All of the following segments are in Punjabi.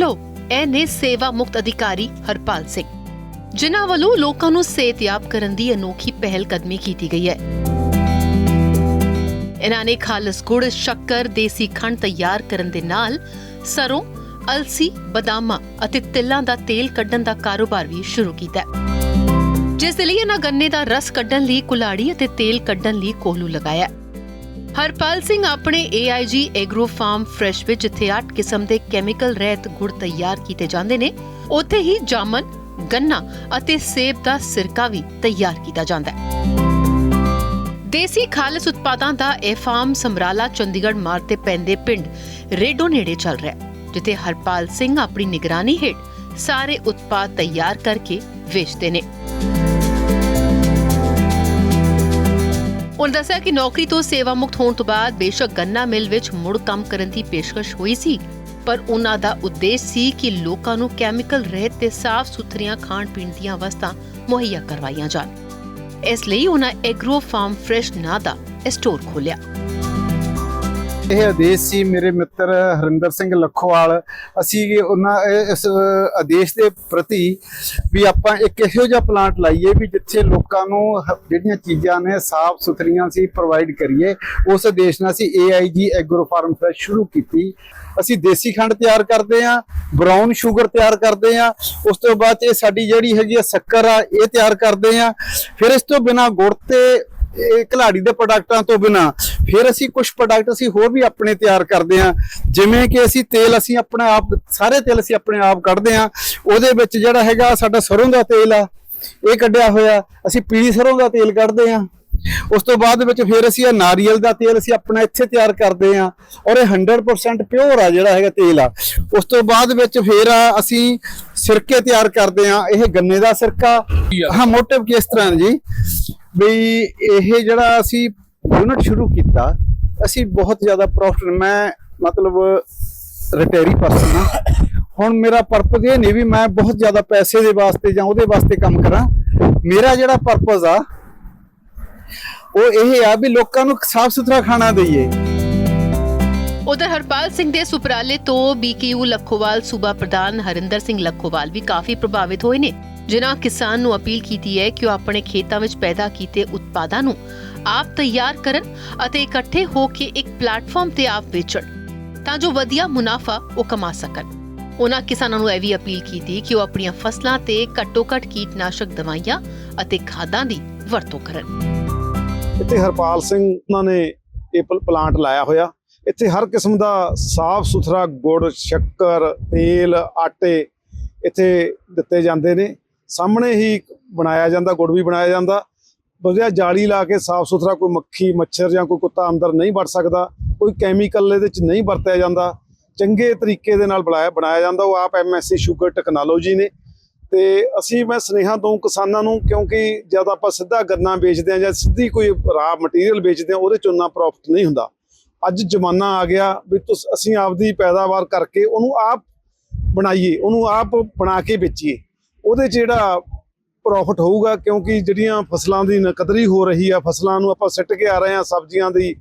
ਲਓ ਇਹ ਨੇ ਸੇਵਾ ਮੁਕਤ ਅਧਿਕਾਰੀ ਹਰਪਾਲ ਸਿੰਘ, ਜਿਨ੍ਹਾਂ ਵੱਲੋਂ ਲੋਕਾਂ ਨੂੰ ਸਿਹਤਯਾਬ ਕਰਨ ਦੀ ਅਨੋਖੀ ਪਹਿਲ ਕਦਮੀ ਕੀਤੀ ਗਈ ਹੈ। ਇਹਨਾਂ ਨੇ ਖਾਲਸ ਗੁੜ, ਸ਼ੱਕਰ, ਦੇਸੀ ਖੰਡ ਤਿਆਰ ਕਰਨ ਦੇ ਨਾਲ ਸਰੋਂ, ਅਲਸੀ, ਬਦਾਮਾਂ ਅਤੇ ਤਿਲਾਂ ਦਾ ਤੇਲ ਕੱਢਣ ਦਾ ਕਾਰੋਬਾਰ ਵੀ ਸ਼ੁਰੂ ਕੀਤਾ ਜਿਸ ਦੇ ਲਈ ਇਹਨਾਂ ਗੰਨੇ ਦਾ ਰਸ ਕੱਢਣ ਲਈ, ਕੁਲਾੜੀ ਅਤੇ ਤੇਲ ਕੱਢਣ ਲਈ ਕੋਹਲੂ ਲਗਾਇਆ ਹਰਪਾਲ ਸਿੰਘ ਆਪਣੇ AIG ਐਗਰੋ ਫਾਰਮ ਫਰੈਸ਼ ਵਿੱਚ ਜਿੱਥੇ 8 ਕਿਸਮ ਦੇ ਕੈਮੀਕਲ ਰਹਿਤ ਗੁੜ ਤਿਆਰ ਕੀਤੇ ਜਾਂਦੇ ਨੇ। ਉੱਥੇ ਹੀ ਜਾਮਨ, ਗੰਨਾ ਅਤੇ ਸੇਬ ਦਾ ਸਿਰਕਾ ਵੀ ਤਿਆਰ ਕੀਤਾ ਜਾਂਦਾ ਹੈ। ਦੇਸੀ ਖਾਲਸ ਉਤਪਾਦਾਂ ਦਾ ਇਹ ਫਾਰਮ ਸਮਰਾਲਾ, ਚੰਡੀਗੜ੍ਹ ਮਾਰਗ ਤੇ ਪੈਂਦੇ ਪਿੰਡ ਰੇਡੋ ਨੇੜੇ ਚੱਲ ਰਿਹਾ ਹੈ, ਜਿੱਥੇ ਹਰਪਾਲ ਸਿੰਘ ਆਪਣੀ ਨਿਗਰਾਨੀ ਹੇਠ ਸਾਰੇ ਉਤਪਾਦ ਤਿਆਰ ਕਰਕੇ ਵੇਚਦੇ ਨੇ। ਉਹਨਾਂ ਦੱਸਿਆ ਕਿ ਨੌਕਰੀ ਤੋਂ ਸੇਵਾ ਮੁਕਤ ਹੋਣ ਤੋਂ ਬਾਅਦ ਬੇਸ਼ੱਕ ਗੰਨਾ ਮਿਲ ਵਿੱਚ ਮੁੜ ਕੰਮ ਕਰਨ ਦੀ ਪੇਸ਼ਕਸ਼ ਹੋਈ ਸੀ, ਪਰ ਉਹਨਾਂ ਦਾ ਉਦੇਸ਼ ਸੀ ਕਿ ਲੋਕਾਂ ਨੂੰ ਕੈਮੀਕਲ ਰਹਿਤ ਤੇ ਸਾਫ਼ ਸੁਥਰੀਆਂ ਖਾਣ ਪੀਣ ਦੀਆਂ ਵਸਤਾਂ ਮੁਹੱਈਆ ਕਰਵਾਈਆਂ ਜਾਣ। ਇਸ ਲਈ ਉਹਨਾਂ ਐਗਰੋ ਫਾਰਮ ਫਰੈਸ਼ ਨਾਂ ਦਾ ਸਟੋਰ ਖੋਲਿਆ ਇਹ ਆਦੇਸ਼ ਸੀ ਮੇਰੇ ਮਿੱਤਰ ਹਰਿੰਦਰ ਸਿੰਘ ਲੱਖੋਵਾਲ। ਅਸੀਂ ਉਹਨਾਂ ਇਸ ਆਦੇਸ਼ ਦੇ ਪ੍ਰਤੀ ਵੀ ਆਪਾਂ ਇੱਕ ਇਹੋ ਜਿਹਾ ਪਲਾਂਟ ਲਾਈਏ ਵੀ ਜਿੱਥੇ ਲੋਕਾਂ ਨੂੰ ਜਿਹੜੀਆਂ ਚੀਜ਼ਾਂ ਨੇ ਸਾਫ਼ ਸੁਥਰੀਆਂ ਸੀ ਪ੍ਰੋਵਾਈਡ ਕਰੀਏ, ਉਸ ਆਦੇਸ਼ ਨਾਲ ਅਸੀਂ AIG ਐਗਰੋ ਫਾਰਮ ਫਰੈਸ਼ ਸ਼ੁਰੂ ਕੀਤੀ। ਅਸੀਂ ਦੇਸੀ ਖੰਡ ਤਿਆਰ ਕਰਦੇ ਆ ਬ੍ਰਾਊਨ ਸ਼ੂਗਰ ਤਿਆਰ ਕਰਦੇ ਆ ਉਸ ਤੋਂ ਬਾਅਦ ਇਹ ਸਾਡੀ ਜਿਹੜੀ ਹੈਗੀ ਆ ਸ਼ੱਕਰ ਆ, ਇਹ ਤਿਆਰ ਕਰਦੇ ਆ ਫਿਰ ਇਸ ਤੋਂ ਬਿਨਾ ਗੁੜ ਤੇ, ਇਹ ਘਲਾੜੀ ਦੇ ਪ੍ਰੋਡਕਟਾਂ ਤੋਂ ਬਿਨਾ ਫਿਰ ਅਸੀਂ ਕੁਝ ਪ੍ਰੋਡਕਟ ਅਸੀਂ ਹੋਰ ਵੀ ਆਪਣੇ ਤਿਆਰ ਕਰਦੇ ਹਾਂ। ਜਿਵੇਂ ਕਿ ਅਸੀਂ ਤੇਲ ਅਸੀਂ ਆਪਣਾ ਆਪ ਸਾਰੇ ਤੇਲ ਅਸੀਂ ਆਪਣੇ ਆਪ ਕੱਢਦੇ ਹਾਂ। ਉਹਦੇ ਵਿੱਚ ਜਿਹੜਾ ਹੈਗਾ ਸਾਡਾ ਸਰੋਂ ਦਾ ਤੇਲ ਆ ਇਹ ਕੱਢਿਆ ਹੋਇਆ। ਅਸੀਂ ਪੀਲੀ ਸਰੋਂ ਦਾ ਤੇਲ ਕੱਢਦੇ ਹਾਂ। ਉਸ ਤੋਂ ਬਾਅਦ ਵਿੱਚ ਫਿਰ ਅਸੀਂ ਇਹ ਨਾਰੀਅਲ ਦਾ ਤੇਲ ਅਸੀਂ ਆਪਣਾ ਇੱਥੇ ਤਿਆਰ ਕਰਦੇ ਹਾਂ। ਔਰ ਇਹ 100% ਪਿਓਰ ਆ ਜਿਹੜਾ ਹੈਗਾ ਤੇਲ ਆ। ਉਸ ਤੋਂ ਬਾਅਦ ਵਿੱਚ ਫਿਰ ਆ ਅਸੀਂ ਸਿਰਕੇ ਤਿਆਰ ਕਰਦੇ ਹਾਂ। ਇਹ ਗੰਨੇ ਦਾ ਸਿਰਕਾ। ਹਾਂ ਮੋਟਿਵ ਕਿਸ ਤਰ੍ਹਾਂ ਜੀ? ਵੀ ਇਹ ਜਿਹੜਾ ਅਸੀਂ ਯੂਨਿਟ ਸ਼ੁਰੂ ਕੀਤਾ, ਅਸੀਂ ਬਹੁਤ ਜ਼ਿਆਦਾ ਪ੍ਰੋਫਿਟ ਮੈਂ ਮਤਲਬ ਰਿਟਾਇਰੀ ਪਰਸਨ ਆ ਹੁਣ ਮੇਰਾ ਪਰਪਸ ਇਹ ਨਹੀਂ ਵੀ ਮੈਂ ਬਹੁਤ ਜ਼ਿਆਦਾ ਪੈਸੇ ਦੇ ਵਾਸਤੇ ਜਾਂ ਉਹਦੇ ਵਾਸਤੇ ਕੰਮ ਕਰਾਂ। ਮੇਰਾ ਜਿਹੜਾ ਪਰਪਸ ਆ, ਉਹ ਇਹ ਆ ਵੀ ਲੋਕਾਂ ਨੂੰ ਸਾਫ਼ ਸੁਥਰਾ ਖਾਣਾ ਦਈਏ। ਉਧਰ ਹਰਪਾਲ ਸਿੰਘ ਦੇ ਸੁਪਰਾਲੇ ਤੋਂ ਬੀਕੇਯੂ ਲੱਖੋਵਾਲ, ਸੂਬਾ ਪ੍ਰਧਾਨ ਹਰਿੰਦਰ ਸਿੰਘ ਲੱਖੋਵਾਲ ਵੀ ਕਾਫੀ ਪ੍ਰਭਾਵਿਤ ਹੋਏ ਨੇ। ਜਿਨ੍ਹਾਂ ਕਿਸਾਨ ਨੂੰ ਅਪੀਲ ਕੀਤੀ ਹੈ ਕਿ ਉਹ ਆਪਣੇ ਖੇਤਾਂ ਵਿੱਚ ਪੈਦਾ ਕੀਤੇ ਉਤਪਾਦਾਂ ਨੂੰ ਆਪ ਤਿਆਰ ਕਰਨ ਅਤੇ ਇਕੱਠੇ ਹੋ ਕੇ ਇੱਕ ਪਲੇਟਫਾਰਮ ਤੇ ਆਪ ਵੇਚਣ ਤਾਂ ਜੋ ਵਧੀਆ ਮੁਨਾਫਾ ਉਹ ਕਮਾ ਸਕਣ। ਉਹਨਾਂ ਕਿਸਾਨਾਂ ਨੂੰ ਇਹ ਵੀ ਅਪੀਲ ਕੀਤੀ ਕਿ ਉਹ ਆਪਣੀਆਂ ਫਸਲਾਂ ਤੇ ਘੱਟੋ-ਘੱਟ ਕੀਟਨਾਸ਼ਕ ਦਵਾਈਆਂ ਅਤੇ ਖਾਦਾਂ ਦੀ ਵਰਤੋਂ ਕਰਨ। ਇੱਥੇ ਹਰਪਾਲ ਸਿੰਘ ਉਹਨਾਂ ਨੇ ਇਹ ਪਲਾਂਟ ਲਾਇਆ ਹੋਇਆ। ਇੱਥੇ ਹਰ ਕਿਸਮ ਦਾ ਸਾਫ਼ ਸੁਥਰਾ ਗੁੜ, ਸ਼ੱਕਰ, ਤੇਲ, ਆਟੇ ਇੱਥੇ ਦਿੱਤੇ ਜਾਂਦੇ ਨੇ। ਸਾਹਮਣੇ ਹੀ ਬਣਾਇਆ ਜਾਂਦਾ, ਗੁੜ ਵੀ ਬਣਾਇਆ ਜਾਂਦਾ। ਵਧੀਆ ਜਾਲੀ ਲਾ ਕੇ ਸਾਫ਼ ਸੁਥਰਾ ਕੋਈ ਮੱਖੀ, ਮੱਛਰ ਜਾਂ ਕੋਈ ਕੁੱਤਾ ਅੰਦਰ ਨਹੀਂ ਵੜ ਸਕਦਾ, ਕੋਈ ਕੈਮੀਕਲ ਇਹਦੇ ਵਿੱਚ ਨਹੀਂ ਵਰਤਿਆ ਜਾਂਦਾ। ਚੰਗੇ ਤਰੀਕੇ ਦੇ ਨਾਲ ਬਣਾਇਆ ਬਣਾਇਆ ਜਾਂਦਾ, ਉਹ ਆਪ ਐਮਐਸਸੀ ਸ਼ੂਗਰ ਟੈਕਨੋਲੋਜੀ ਨੇ। ਤੇ ਅਸੀਂ, ਮੈਂ ਸੁਨੇਹਾ ਤੋਂ ਕਿਸਾਨਾਂ ਨੂੰ, ਕਿਉਂਕਿ ਜਦ ਆਪਾਂ ਸਿੱਧਾ ਗੰਨਾ ਵੇਚਦੇ ਆ ਜਾਂ ਸਿੱਧੀ ਕੋਈ ਰਾ ਮਟੀਰੀਅਲ ਵੇਚਦੇ ਆ ਉਹਦੇ ਚ ਉਨਾ ਪ੍ਰੋਫਿਟ ਨਹੀਂ ਹੁੰਦਾ। ਅੱਜ ਜ਼ਮਾਨਾ ਆ ਗਿਆ ਵੀ ਤੁਸ, ਅਸੀਂ ਆਪਦੀ ਪੈਦਾਵਾਰ ਕਰਕੇ ਉਹਨੂੰ ਆਪ ਬਣਾਈਏ, ਉਹਨੂੰ ਆਪ ਬਣਾ ਕੇ ਵੇਚੀਏ। ਉਹਦੇ 'ਚ ਜਿਹੜਾ ਪ੍ਰੋਫਿਟ ਹੋਊਗਾ, ਕਿਉਂਕਿ ਜਿਹੜੀਆਂ ਫਸਲਾਂ ਦੀ ਨਕਦਰੀ ਹੋ ਰਹੀ ਆ, ਫਸਲਾਂ ਨੂੰ ਆਪਾਂ ਸਿੱਟ ਕੇ ਆ ਰਹੇ ਆ ਸਬਜ਼ੀਆਂ ਦੀ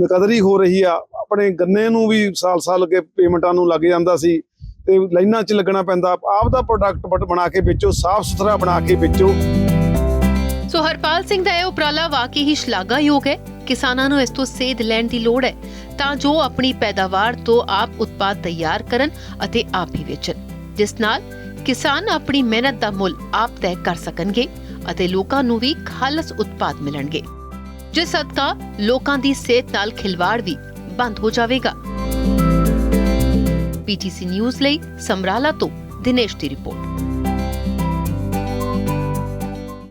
ਨਕਦਰੀ ਹੋ ਰਹੀ ਆ, ਆਪਣੇ ਗੰਨੇ ਨੂੰ ਵੀ ਸਾਲ-ਸਾਲ ਅੱਗੇ ਪੇਮੈਂਟਾਂ ਨੂੰ ਲੱਗ ਜਾਂਦਾ ਸੀ ਤੇ ਲਾਈਨਾਂ 'ਚ ਲੱਗਣਾ ਪੈਂਦਾ। ਆਪ ਦਾ ਪ੍ਰੋਡਕਟ ਬਣਾ ਕੇ ਵੇਚੋ, ਸਾਫ਼ ਸੁਥਰਾ ਬਣਾ ਕੇ ਵੇਚੋ। ਸੋ ਹਰਪਾਲ ਸਿੰਘ ਦਾ ਇਹ ਉਪਰਾਲਾ ਵਾਕਈ ਹੀ ਸ਼ਲਾਘਾਯੋਗ ਹੈ। ਕਿਸਾਨਾਂ ਨੂੰ ਇਸ ਤੋਂ ਸੇਧ ਲੈਣ ਦੀ ਲੋੜ ਹੈ। ਤਾਂ ਜੋ ਆਪਣੀ ਪੈਦਾਵਾਰ ਤੋਂ ਆਪ ਉਤਪਾਦ ਤਿਆਰ ਕਰਨ ਅਤੇ ਆਪ ਹੀ ਵੇਚਣ। ਜਿਸ ਨਾਲ ਕਿਸਾਨ ਆਪਣੀ ਮਿਹਨਤ ਦਾ ਮੁੱਲ ਆਪ ਤੈਅ ਕਰ ਸਕਣਗੇ ਅਤੇ ਲੋਕਾਂ ਨੂੰ ਵੀ ਖਾਲਸ ਉਤਪਾਦ ਮਿਲਣਗੇ। ਜਿਸ ਸਦਕਾ ਲੋਕਾਂ ਦੀ ਸਿਹਤ ਨਾਲ ਖਿਲਵਾੜ ਵੀ ਬੰਦ ਹੋ ਜਾਵੇਗਾ। ਪੀਟੀਸੀ ਨਿਊਜ਼ ਲਈ ਸਮਰਾਲਾ ਤੋਂ ਦਿਨੇਸ਼ ਦੀ ਰਿਪੋਰਟ।